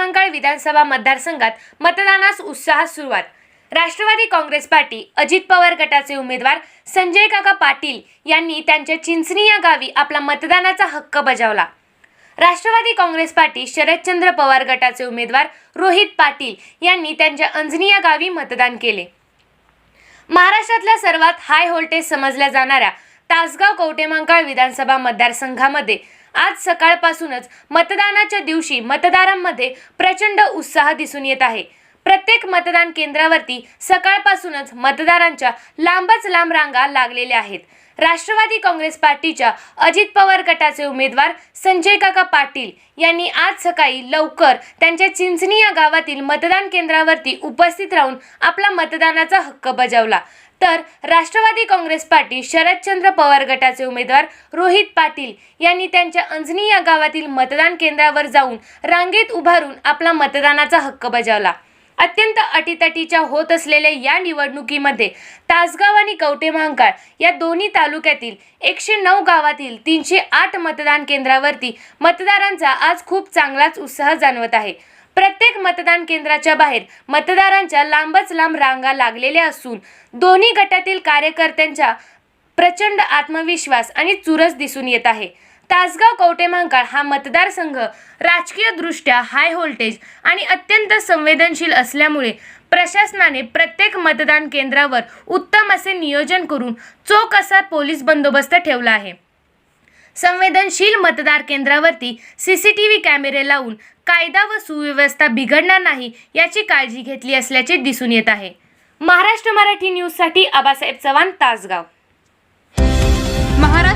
विधानसभा मतदारसंघात मतदानास उत्साहात सुरुवात. राष्ट्रवादी काँग्रेस पार्टी अजित पवार गटाचे उमेदवार संजय काका पाटील यांनी त्यांच्या चिंचणी या गावी आपला मतदानाचा हक्क बजावला. राष्ट्रवादी काँग्रेस पार्टी शरदचंद्र पवार गटाचे उमेदवार रोहित पाटील यांनी त्यांच्या अंजनी या गावी मतदान केले. महाराष्ट्रातल्या सर्वात हाय व्होल्टेज समजल्या जाणाऱ्या तासगाव कवटेमंकाळ विधानसभा मतदारसंघामध्ये आज सकाळपासूनच मतदानाच्या दिवशी मतदारांमध्ये प्रचंड उत्साह दिसून येत आहे. प्रत्येक मतदान केंद्रावरती सकाळपासूनच मतदारांच्या लांबच लांब रांगा लागलेल्या आहेत. राष्ट्रवादी काँग्रेस पार्टीच्या अजित पवार गटाचे उमेदवार संजय काका पाटील यांनी आज सकाळी लवकर त्यांच्या चिंचणी या गावातील मतदान केंद्रावरती उपस्थित राहून आपला मतदानाचा हक्क बजावला. तर राष्ट्रवादी काँग्रेस पार्टी शरदचंद्र पवार गटाचे उमेदवार रोहित पाटील यांनी त्यांच्या अंजनी या गावातील मतदान केंद्रावर जाऊन रांगेत उभारून आपला मतदानाचा हक्क बजावला. अत्यंत अटीतटीच्या होत असलेल्या या निवडणुकीमध्ये तासगाव आणि कवटे महांकाळ या दोन्ही तालुक्यातील एकशे नऊ गावातील तीनशे आठ मतदान केंद्रावरती मतदारांचा आज खूप चांगलाच उत्साह जाणवत आहे. प्रत्येक मतदान केंद्राच्या बाहेर मतदारांच्या लांबच लांब रांगा लागलेल्या असून दोन्ही गटातील कार्यकर्त्यांच्या प्रचंड आत्मविश्वास आणि चुरस दिसून येत आहे. तासगाव कवटेमहांकाळ हा मतदारसंघ राजकीयदृष्ट्या हाय व्होल्टेज आणि अत्यंत संवेदनशील असल्यामुळे प्रशासनाने प्रत्येक मतदान केंद्रावर उत्तम असे नियोजन करून चोख असा पोलीस बंदोबस्त ठेवला आहे. संवेदनशील मतदार केंद्रावरती सी सी टी व्ही कॅमेरे लावून कायदा व सुव्यवस्था बिघडणार नाही याची काळजी घेतली असल्याचे दिसून येत आहे. महाराष्ट्र मराठी न्यूजसाठी आबासाहेब चव्हाण तासगाव.